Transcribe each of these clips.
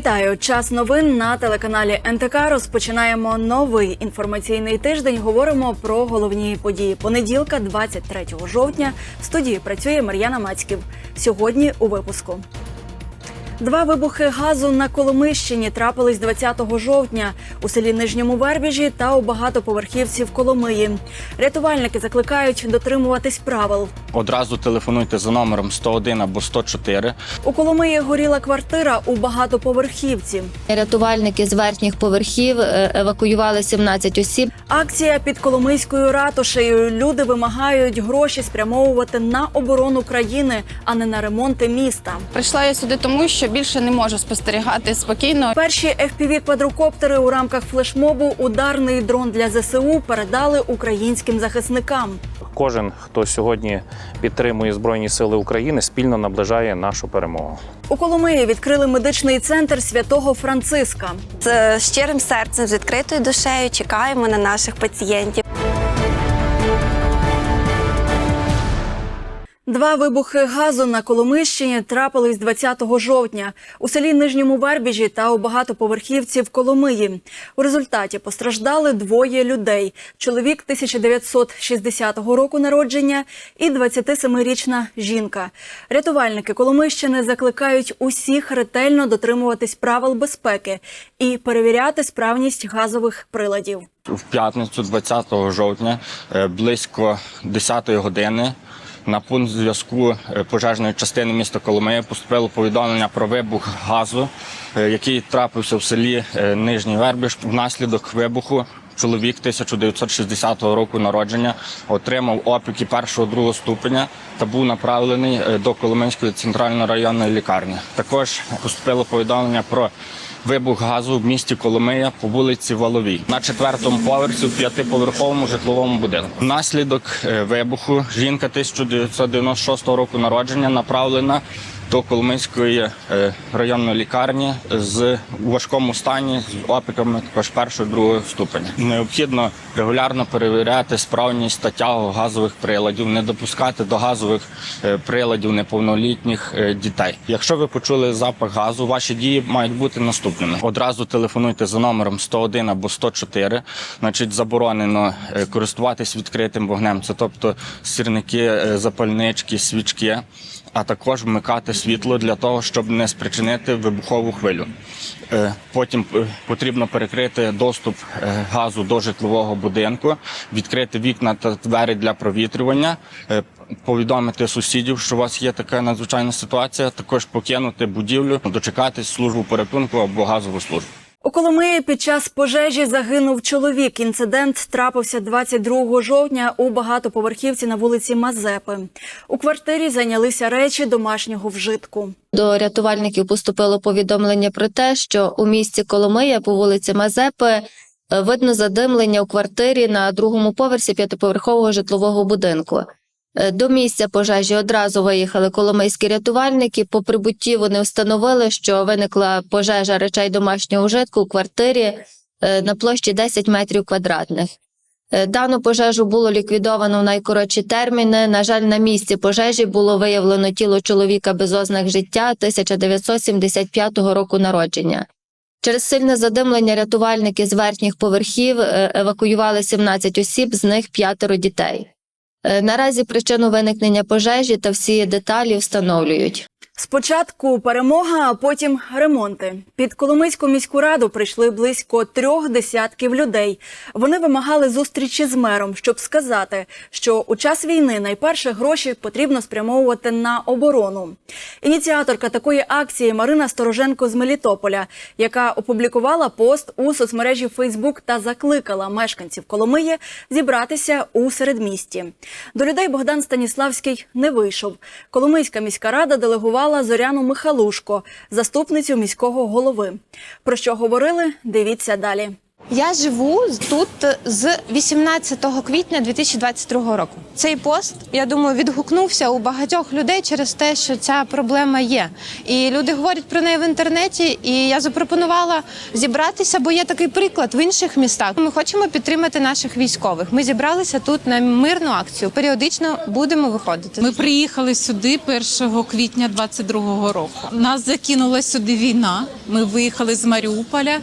Вітаю! Час новин на телеканалі НТК. Розпочинаємо новий інформаційний тиждень. Говоримо про головні події. Понеділка, 23 жовтня. В студії працює Мар'яна Мацьків. Сьогодні у випуску. Два вибухи газу на Коломищині трапились 20 жовтня у селі Нижньому Вербіжі та у багатоповерхівці в Коломиї. Рятувальники закликають дотримуватись правил. Одразу телефонуйте за номером 101 або 104. У Коломиї горіла квартира у багатоповерхівці. Рятувальники з верхніх поверхів е, евакуювали 17 осіб. Акція під Коломийською ратушею. Люди вимагають гроші спрямовувати на оборону країни, а не на ремонти міста. Прийшла я сюди тому, що більше не можу спостерігати спокійно. Перші fpv квадрокоптери у рамках флешмобу ударний дрон для ЗСУ передали українським захисникам. Кожен, хто сьогодні підтримує Збройні Сили України, спільно наближає нашу перемогу. У Коломиї відкрили медичний центр святого Франциска. з щирим серцем, з відкритою душею чекаємо на наших пацієнтів. Два вибухи газу на Коломищині трапились 20 жовтня у селі Нижньому Вербіжі та у багатоповерхівці в Коломиї. У результаті постраждали двоє людей: чоловік 1960 року народження і 27-річна жінка. Рятувальники Коломищини закликають усіх ретельно дотримуватись правил безпеки і перевіряти справність газових приладів. В п'ятницю, 20 жовтня, е, близько 10 години, на пункт зв'язку е, пожежної частини міста Коломия поступило повідомлення про вибух газу, е, який трапився в селі е, Нижній Вербіж. Внаслідок вибуху чоловік 1960 року народження отримав опіки першого другого ступеня та був направлений до Коломийської центральної районної лікарні. Також поступило повідомлення про вибух газу в місті Коломия по вулиці Валовій на четвертому поверсі в п'ятиповерховому житловому будинку. Внаслідок е, вибуху жінка 1996 року народження направлена до Коломийської е, районної лікарні з важкому стані з опіками також першого другого ступеня. Необхідно регулярно перевіряти справність та тягу газових приладів, не допускати до газових е, приладів неповнолітніх е, дітей. Якщо ви почули запах газу, ваші дії мають бути наступними. Одразу телефонуйте за номером 101 або 104. Значить, заборонено користуватись відкритим вогнем. Це тобто сірники, запальнички, свічки а також вмикати світло для того, щоб не спричинити вибухову хвилю. Е, Потім е, потрібно перекрити доступ е, газу до житлового будинку, відкрити вікна та двері для провітрювання, повідомити сусідів, що у вас є така надзвичайна ситуація. Також покинути будівлю, дочекатись службу порятунку або газову службу. У Коломиї під час пожежі загинув чоловік. Інцидент трапився 22 жовтня у багатоповерхівці на вулиці Мазепи. У квартирі зайнялися речі домашнього вжитку. До рятувальників поступило повідомлення про те, що у місті Коломия по вулиці Мазепи е, видно задимлення у квартирі на другому поверсі п'ятиповерхового житлового будинку. Е, До місця пожежі одразу виїхали коломийські рятувальники. По прибутті вони встановили, що виникла пожежа речей домашнього вжитку у квартирі е, на площі 10 метрів квадратних. Е, Дану пожежу було ліквідовано в найкоротші терміни. На жаль, на місці пожежі було виявлено тіло чоловіка без ознак життя 1975 року народження. Через сильне задимлення рятувальники з верхніх поверхів евакуювали 17 осіб, з них п'ятеро дітей. Е, Наразі причину виникнення пожежі та всі деталі встановлюють. Спочатку перемога, а потім ремонти. Під Коломийську міську раду прийшли близько трьох десятків людей. Вони вимагали зустрічі з мером, щоб сказати, що у час війни найперше гроші потрібно спрямовувати на оборону. Ініціаторка такої акції Марина Стороженко з Мелітополя, яка опублікувала пост у соцмережі Фейсбук та закликала мешканців Коломиї зібратися у середмісті. До людей Богдан Станіславський не вийшов. Коломийська міська рада делегувала Зоряну Михалушко, заступницю міського голови. Про що говорили? Дивіться далі. Я живу тут з 18 квітня 2022 року. Цей пост, я думаю, відгукнувся у багатьох людей через те, що ця проблема є. І люди говорять про неї в інтернеті. І я запропонувала зібратися, бо є такий приклад в інших містах. Ми хочемо підтримати наших військових. Ми зібралися тут на мирну акцію. Періодично будемо виходити. Ми приїхали сюди 1 квітня 22-го року. Нас закинула сюди війна. Ми виїхали з Маріуполя.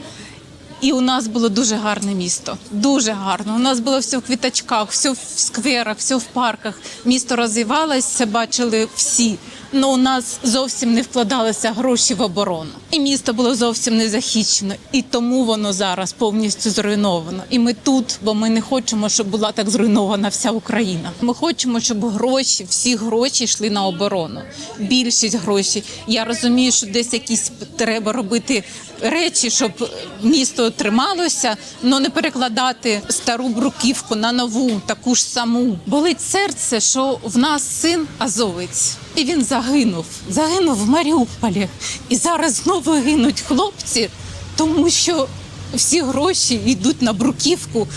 І у нас було дуже гарне місто. Дуже гарно. У нас було все в квіточках, все в скверах, все в парках. Місто розвивалося, бачили всі. Але у нас зовсім не вкладалися гроші в оборону. І місто було зовсім не захищено. І тому воно зараз повністю зруйновано. І ми тут, бо ми не хочемо, щоб була так зруйнована вся Україна. Ми хочемо, щоб гроші, всі гроші йшли на оборону. Більшість грошей. Я розумію, що десь якісь треба робити речі, щоб місто трималося, але не перекладати стару бруківку на нову, таку ж саму. Болить серце, що в нас син азовець, і він загинув. Загинув в Маріуполі. І зараз знову гинуть хлопці, тому що всі гроші йдуть на бруківку,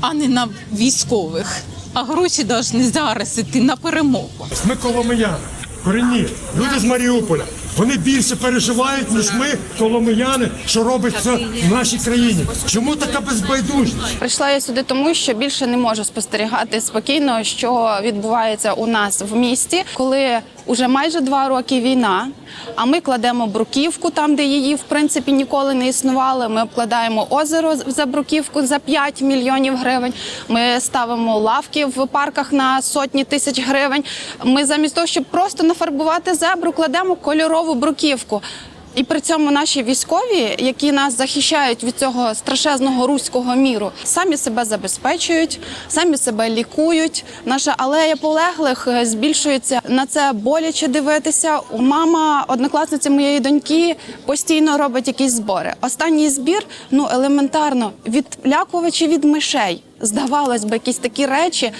а не на військових. А гроші повинні зараз іти на перемогу. Ми коломияни, корінні, люди з Маріуполя. Вони більше переживають, ніж ми, коломияни, що робиться в нашій країні. Чому така безбайдужність? Прийшла я сюди, тому що більше не можу спостерігати спокійно, що відбувається у нас в місті, коли уже майже два роки війна. А ми кладемо бруківку там, де її в принципі ніколи не існувало. Ми обкладаємо озеро за бруківку за 5 мільйонів гривень. Ми ставимо лавки в парках на сотні тисяч гривень. Ми замість того, щоб просто нафарбувати зебру, кладемо кольорову бруківку. І при цьому наші військові, які нас захищають від цього страшезного руського міру, самі себе забезпечують, самі себе лікують. Наша алея полеглих е, збільшується. На це боляче дивитися. Мама, однокласниця моєї доньки, постійно робить якісь збори. Останній збір, ну елементарно, відлякувачі від мишей. Здавалось би, якісь такі речі.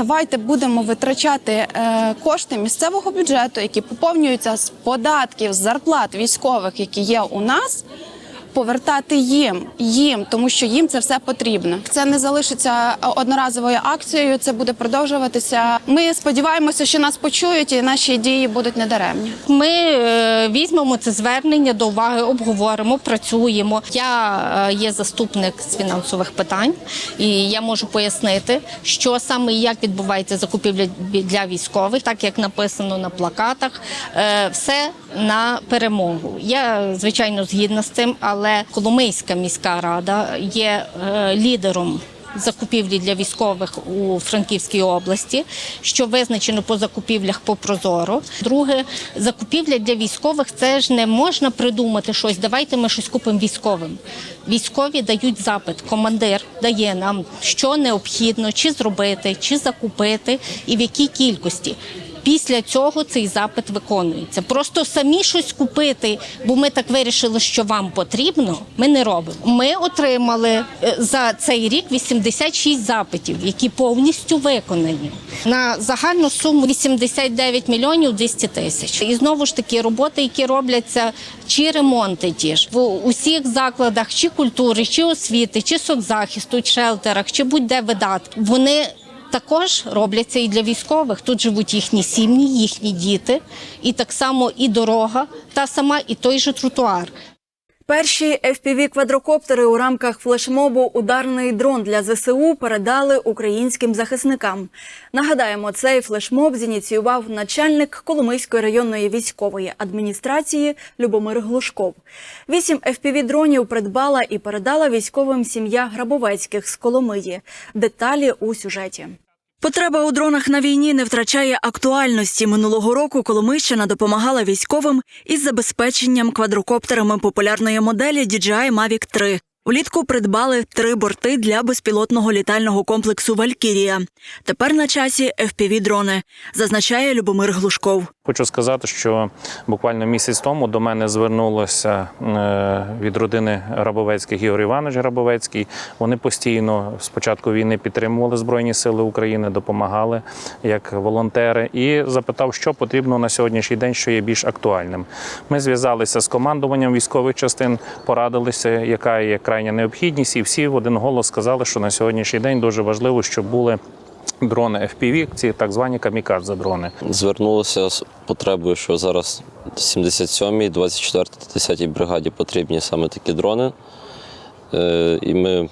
Давайте будемо витрачати е, кошти місцевого бюджету, які поповнюються з податків, з зарплат військових, які є у нас. Повертати їм, їм, тому що їм це все потрібно. Це не залишиться одноразовою акцією. Це буде продовжуватися. Ми сподіваємося, що нас почують, і наші дії будуть недаремні. Ми е, візьмемо це звернення до уваги, обговоримо, працюємо. Я е, є заступник з фінансових питань, і я можу пояснити, що саме і як відбувається закупівля для військових, так як написано на плакатах, Е, все на перемогу. Я звичайно згідна з цим, але Коломийська міська рада є е, лідером закупівлі для військових у Франківській області, що визначено по закупівлях по Прозоро. Друге, закупівля для військових це ж не можна придумати щось. Давайте ми щось купимо військовим. Військові дають запит. Командир дає нам, що необхідно, чи зробити, чи закупити, і в якій кількості. Після цього цей запит виконується. Просто самі щось купити, бо ми так вирішили, що вам потрібно. Ми не робимо. Ми отримали е, за цей рік 86 запитів, які повністю виконані на загальну суму 89 мільйонів 200 тисяч. І знову ж таки роботи, які робляться, чи ремонти ті ж в усіх закладах, чи культури, чи освіти, чи соцзахисту, чи шелтерах, чи будь-де видатки. Вони також робляться і для військових. Тут живуть їхні сім'ї, їхні діти, і так само і дорога, та сама, і той же тротуар. Перші FPV-квадрокоптери у рамках флешмобу Ударний дрон для ЗСУ передали українським захисникам. Нагадаємо, цей флешмоб зініціював начальник Коломийської районної військової адміністрації Любомир Глушков. Вісім FPV-дронів придбала і передала військовим сім'я Грабовецьких з Коломиї. Деталі у сюжеті. Потреба у дронах на війні не втрачає актуальності. Минулого року Коломийщина допомагала військовим із забезпеченням квадрокоптерами популярної моделі DJI Mavic 3. Влітку придбали три борти для безпілотного літального комплексу Валькірія. Тепер на часі FPV-дрони, зазначає Любомир Глушков. Хочу сказати, що буквально місяць тому до мене звернулося е, від родини Грабовецьких Ігор Іванович Грабовецький. Вони постійно з початку війни підтримували Збройні Сили України, допомагали як волонтери, і запитав, що потрібно на сьогоднішній день, що є більш актуальним. Ми зв'язалися з командуванням військових частин, порадилися, яка є крайня необхідність, і всі в один голос сказали, що на сьогоднішній день дуже важливо, щоб були. Дрони FPV, ці так звані камікадзе дрони. Звернулися з потребою, що зараз 77-й, 24-й та 10-й бригаді потрібні саме такі дрони. Е, І ми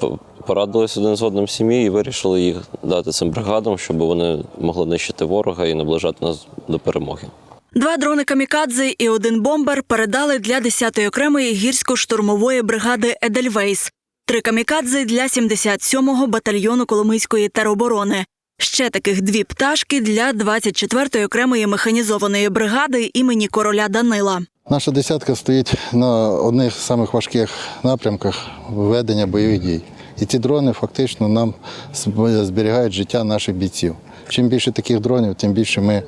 по- порадилися один з одним сім'ї і вирішили їх дати цим бригадам, щоб вони могли нищити ворога і наближати нас до перемоги. Два дрони камікадзе і один бомбер передали для 10-ї окремої гірсько-штурмової бригади Едельвейс, три камікадзе для 77-го батальйону Коломийської тероборони. Ще таких дві пташки для 24-ї окремої механізованої бригади імені короля Данила. Наша десятка стоїть на одних з самих важких напрямках ведення бойових дій. І ці дрони фактично нам зберігають життя наших бійців. Чим більше таких дронів, тим більше ми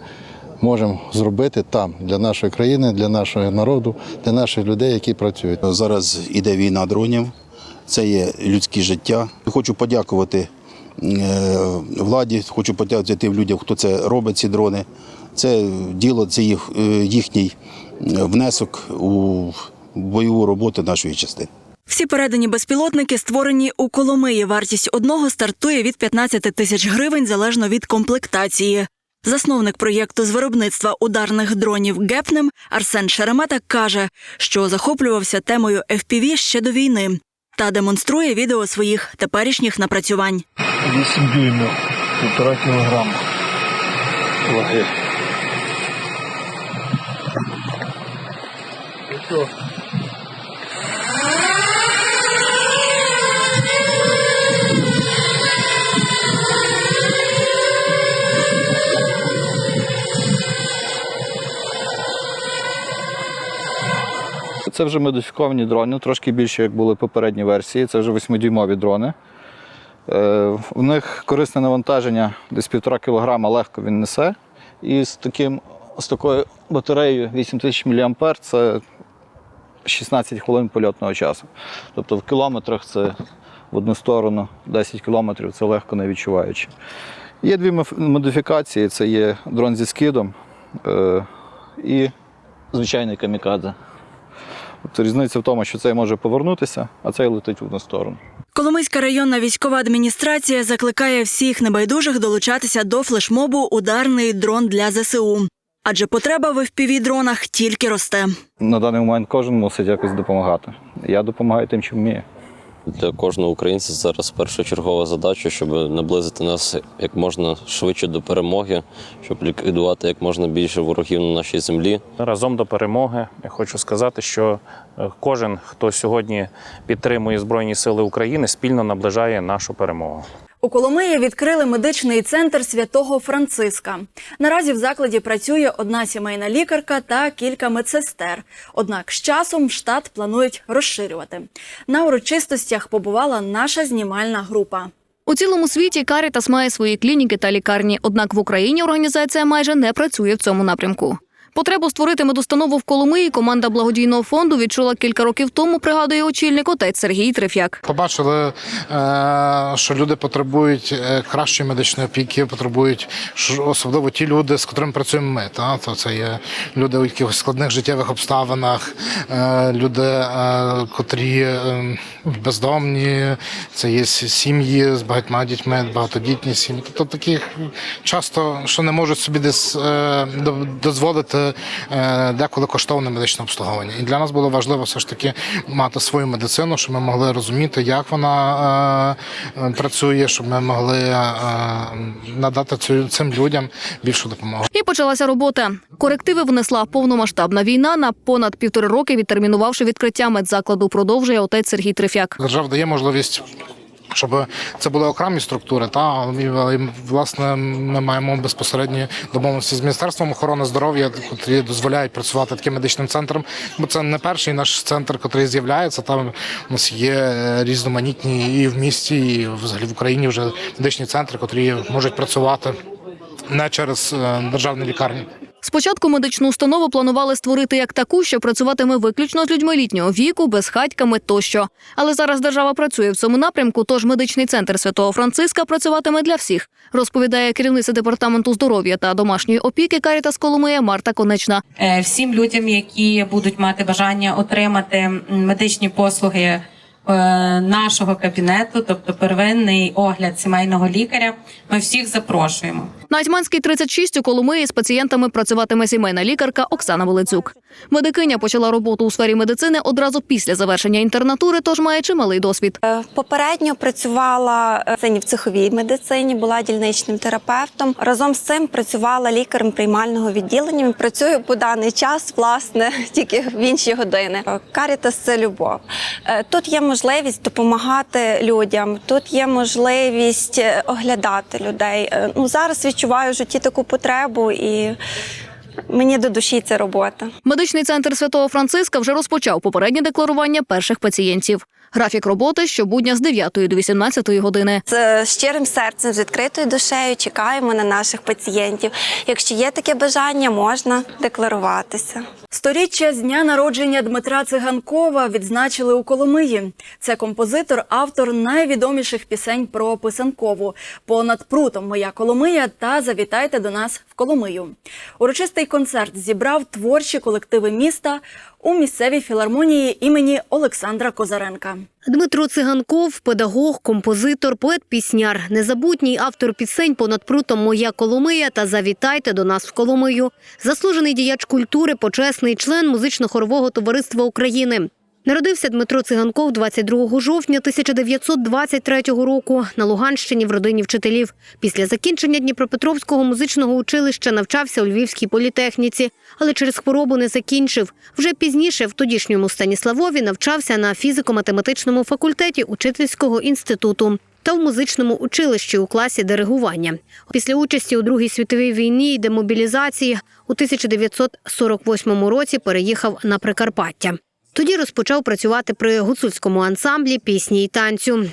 можемо зробити там для нашої країни, для нашого народу, для наших людей, які працюють. Зараз іде війна дронів, це є людське життя. Хочу подякувати е, владі, хочу подякувати тим людям, хто це робить, ці дрони. Це діло, це їх, е, їхній внесок у бойову роботу нашої частини. Всі передані безпілотники створені у Коломиї. Вартість одного стартує від 15 тисяч гривень залежно від комплектації. Засновник проєкту з виробництва ударних дронів Гепнем Арсен Шеремета каже, що захоплювався темою FPV ще до війни та демонструє відео своїх теперішніх напрацювань. 8 дюймів, півтора кілограма. Ваги. Це вже модифіковані дрони, трошки більше, як були попередні версії. Це вже 8-дюймові дрони. Е, В них корисне навантаження десь півтора кілограма легко він несе. І з, таким, з такою батареєю 8000 мА це 16 хвилин польотного часу. Тобто в кілометрах це в одну сторону 10 кілометрів це легко не відчуваючи. Є дві модифікації: це є дрон зі скидом е, і звичайний камікадзе. Тобто різниця в тому, що цей може повернутися, а цей летить в одну сторону. Коломийська районна військова адміністрація закликає всіх небайдужих долучатися до флешмобу Ударний дрон для ЗСУ. Адже потреба в fpv дронах тільки росте. На даний момент кожен мусить якось допомагати. Я допомагаю тим, чим вмію. Для кожного українця зараз першочергова задача, щоб наблизити нас як можна швидше до перемоги, щоб ліквідувати як можна більше ворогів на нашій землі. Разом до перемоги. Я хочу сказати, що е, кожен, хто сьогодні підтримує Збройні Сили України, спільно наближає нашу перемогу. У Коломиї відкрили медичний центр святого Франциска. Наразі в закладі працює одна сімейна лікарка та кілька медсестер. Однак з часом штат планують розширювати. На урочистостях побувала наша знімальна група. У цілому світі Карітас має свої клініки та лікарні, однак в Україні організація майже не працює в цьому напрямку. Потребу створити медустанову в Коломиї команда благодійного фонду відчула кілька років тому, пригадує очільник отець Сергій Треф'як. Побачили, е, що люди потребують е, кращої медичної опіки, потребують особливо ті люди, з котрими працюємо ми. Та? То це є люди у якихось складних життєвих обставинах, е, люди, котрі е, бездомні, це є сім'ї з багатьма дітьми, багатодітні сім'ї. Тобто таких часто, що не можуть собі десь до- дозволити е, деколи коштовне медичне обслуговування. І для нас було важливо все ж таки мати свою медицину, щоб ми могли розуміти, як вона е, е, працює, щоб ми могли надати цим людям більшу допомогу. І почалася робота. Корективи внесла повномасштабна війна на понад півтори роки, відтермінувавши відкриття медзакладу. Продовжує отець Сергій Треф'як. Держава дає можливість. Щоб це були окремі структури, та але власне ми маємо безпосередні домовленості з міністерством охорони здоров'я, які дозволяють працювати таким медичним центром. Бо це не перший наш центр, який з'являється. Там у нас є різноманітні і в місті, і взагалі в Україні вже медичні центри, які можуть працювати не через е, державні лікарні. Спочатку медичну установу планували створити як таку, що працюватиме виключно з людьми літнього віку, безхатьками тощо. Але зараз держава працює в цьому напрямку, тож медичний центр Святого Франциска працюватиме для всіх, розповідає керівниця департаменту здоров'я та домашньої опіки Карітас Коломия Марта Конечна. Е, всім людям, які будуть мати бажання отримати медичні послуги е, нашого кабінету, тобто первинний огляд сімейного лікаря. Ми всіх запрошуємо. На Атьманській 36 у Коломиї з пацієнтами працюватиме сімейна лікарка Оксана Волицюк. Медикиня почала роботу у сфері медицини одразу після завершення інтернатури, тож має чималий досвід. Е, Попередньо працювала е, в цеховій медицині, була дільничним терапевтом. Разом з цим працювала лікарем приймального відділення. Працюю по даний час, власне, тільки в інші години. Е, Карітас це любов. Тут є можливість допомагати людям, тут є можливість оглядати людей. Ну зараз відчуваю в житті таку потребу і. Мені до душі ця робота. Медичний центр Святого Франциска вже розпочав попереднє декларування перших пацієнтів. Графік роботи щобудня з 9 до 18 години. З щирим серцем, з відкритою душею чекаємо на наших пацієнтів. Якщо є таке бажання, можна декларуватися. Сторіччя з дня народження Дмитра Циганкова відзначили у Коломиї. Це композитор, автор найвідоміших пісень про писанкову понад прутом Моя Коломия та Завітайте до нас в Коломию. Урочистий концерт зібрав творчі колективи міста у місцевій філармонії імені Олександра Козаренка. Дмитро Циганков, педагог, композитор, поет-пісняр, незабутній автор пісень понад прутом Моя Коломия та Завітайте до нас в Коломию, заслужений діяч культури, почесний член музично-хорового товариства України. Народився Дмитро Циганков 22 жовтня 1923 року на Луганщині в родині вчителів. Після закінчення Дніпропетровського музичного училища навчався у Львівській політехніці, але через хворобу не закінчив. Вже пізніше в тодішньому Станіславові навчався на фізико-математичному факультеті учительського інституту. Та в музичному училищі у класі диригування. Після участі у Другій світовій війні й демобілізації у 1948 році переїхав на Прикарпаття. Тоді розпочав працювати при гуцульському ансамблі пісні й танцю.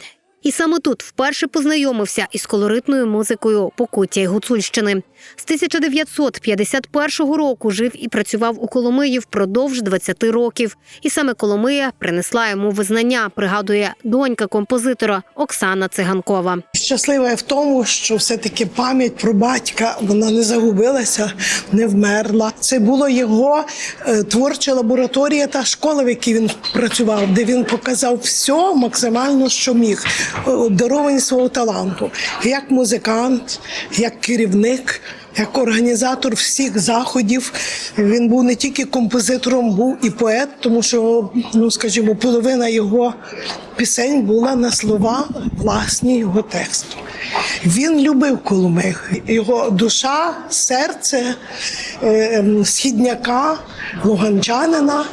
І саме тут вперше познайомився із колоритною музикою Покуття й Гуцульщини. З 1951 року жив і працював у Коломиї впродовж 20 років. І саме Коломия принесла йому визнання, пригадує донька композитора Оксана Циганкова. Щаслива в тому, що все-таки пам'ять про батька вона не загубилася, не вмерла. Це була його е, творча лабораторія та школа, в якій він працював, де він показав все максимально, що міг, даровані свого таланту, як музикант, як керівник. Як організатор всіх заходів він був не тільки композитором, був і поет, тому що, ну скажімо, половина його пісень була на слова власні його тексту. Він любив Коломию. Його душа, серце е, східняка, луганчанина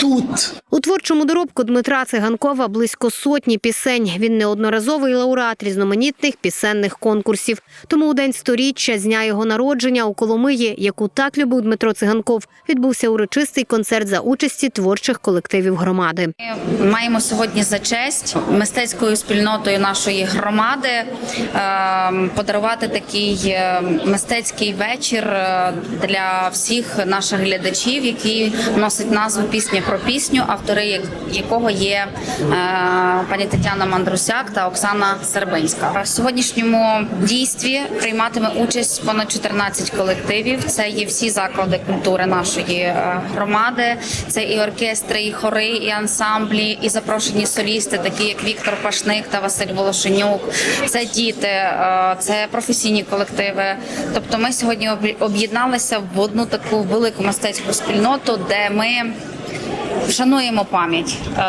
тут. У творчому доробку Дмитра Циганкова близько сотні пісень. Він неодноразовий лауреат різноманітних пісенних конкурсів. Тому у день сторіччя з дня його народження у Коломиї, яку так любив Дмитро Циганков, відбувся урочистий концерт за участі творчих колективів громади. Ми маємо сьогодні за честь мистецькою спільнотою нашої громади е, подарувати такий е, мистецький вечір е, для всіх наших глядачів, який носить назву Пісня про пісню, автори якого є е, пані Тетяна Мандрусяк та Оксана Сербинська. В сьогоднішньому дійстві прийматиме участь понад 14 колективів. Це є всі заклади культури нашої е, громади. Це і оркестри, і хори, і ансамблі, і запрошені солісти, такі як Віктор Пашник та Василь Волошенюк. Це діти, е, це професійні колективи. Тобто, ми сьогодні об'єдналися в одну таку велику мистецьку спільноту, де ми. Вшануємо пам'ять е,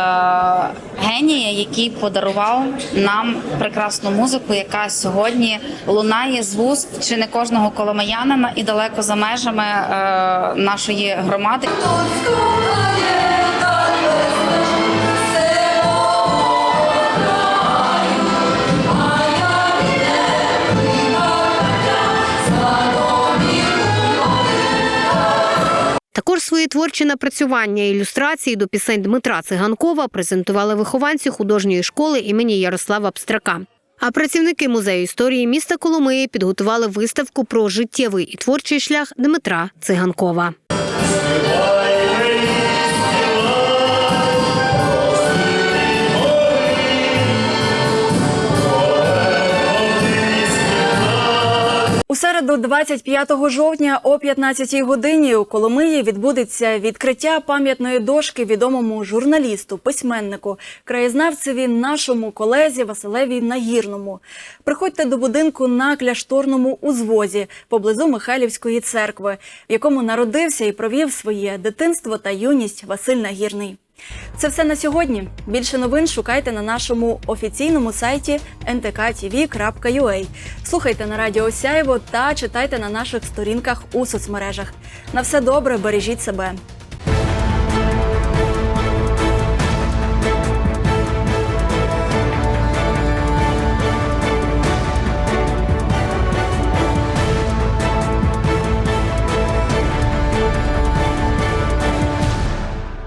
генія, який подарував нам прекрасну музику, яка сьогодні лунає з вуст чи не кожного коломиянина і далеко за межами е, нашої громади. Також свої творчі напрацювання ілюстрації до пісень Дмитра Циганкова презентували вихованці художньої школи імені Ярослава Пстрака. А працівники музею історії міста Коломиї підготували виставку про життєвий і творчий шлях Дмитра Циганкова. У середу, 25 жовтня о 15 годині у Коломиї відбудеться відкриття пам'ятної дошки відомому журналісту, письменнику, краєзнавцеві нашому колезі Василеві Нагірному. Приходьте до будинку на кляшторному узвозі поблизу Михайлівської церкви, в якому народився і провів своє дитинство та юність Василь Нагірний. Це все на сьогодні. Більше новин шукайте на нашому офіційному сайті ntkTV.ua. Слухайте на радіо Сяєво та читайте на наших сторінках у соцмережах. На все добре, бережіть себе.